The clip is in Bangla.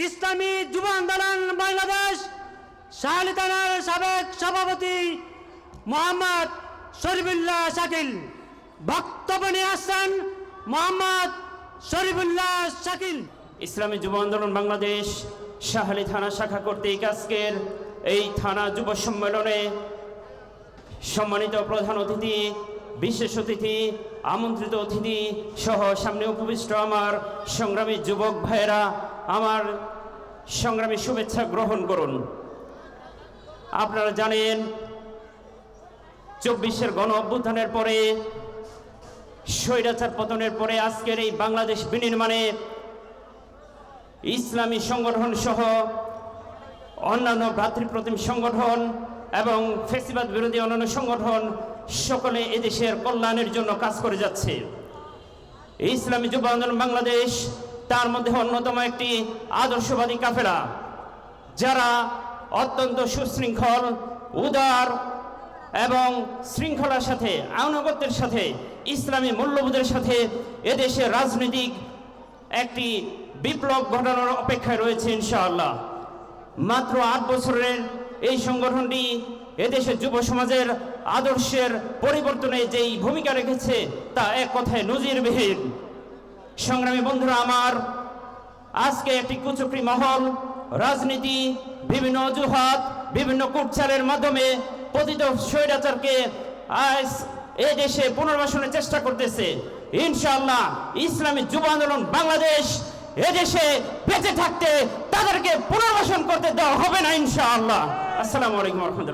ইসলামী যুব আন্দোলন বাংলাদেশ, শাহালি থানার সাবেক সভাপতি মোহাম্মদ শরীফুল্লাহ শাকিল। বক্তব্য নিয়ে আসছেন মোহাম্মদ শরীফুল্লাহ শাকিল। ইসলামী যুব আন্দোলন বাংলাদেশ, শাহালি থানা শাখা কর্তৃক আজকের এই থানা যুব সম্মেলনে সম্মানিত প্রধান অতিথি, বিশেষ অতিথি, আমন্ত্রিত অতিথি সহ সামনে উপবিষ্ট আমার সংগ্রামী যুবক ভাইয়েরা আমার সংগ্রামী শুভেচ্ছা গ্রহণ করুন। আপনারা জানেন, চব্বিশের গণ অভ্যুত্থানের পরে, স্বৈরাচার পতনের পরে আজকের এই বাংলাদেশ বিনির্মাণে ইসলামী সংগঠন সহ অন্যান্য ভ্রাতৃপ্রতিম সংগঠন এবং ফেসিবাদ বিরোধী অন্যান্য সংগঠন সকলে এদেশের কল্যাণের জন্য কাজ করে যাচ্ছে। ইসলামী যুব আন্দোলন বাংলাদেশ তার মধ্যে অন্যতম একটি আদর্শবাদী কাফেলা, যারা অত্যন্ত সুশৃঙ্খল, উদার এবং শৃঙ্খলার সাথে, আনুগত্যের সাথে, ইসলামী মূল্যবোধের সাথে এদেশের রাজনৈতিক একটি বিপ্লব ঘটানোর অপেক্ষায় রয়েছে ইনশাআল্লাহ। মাত্র আট বছরের এই সংগঠনটি এদেশের যুব সমাজের আদর্শের পরিবর্তনে যেই ভূমিকা রেখেছে, তা এক কথায় নজিরবিহীন। সংগ্রামী বন্ধুরা আমার, আজকে একটি কুচক্রি মহল, রাজনীতি, বিভিন্ন অজুহাত, বিভিন্ন কুটচালের মাধ্যমে পতিত স্বৈরাচারকে আজ এ দেশে পুনর্বাসনের চেষ্টা করতেছে। ইনশাআল্লাহ ইসলামী যুব আন্দোলন বাংলাদেশ এদেশে বেঁচে থাকতে তাদেরকে পুনর্বাসন করতে দেওয়া হবে না ইনশাআল্লাহ। আসসালামু আলাইকুম রহমতুল্লাহ।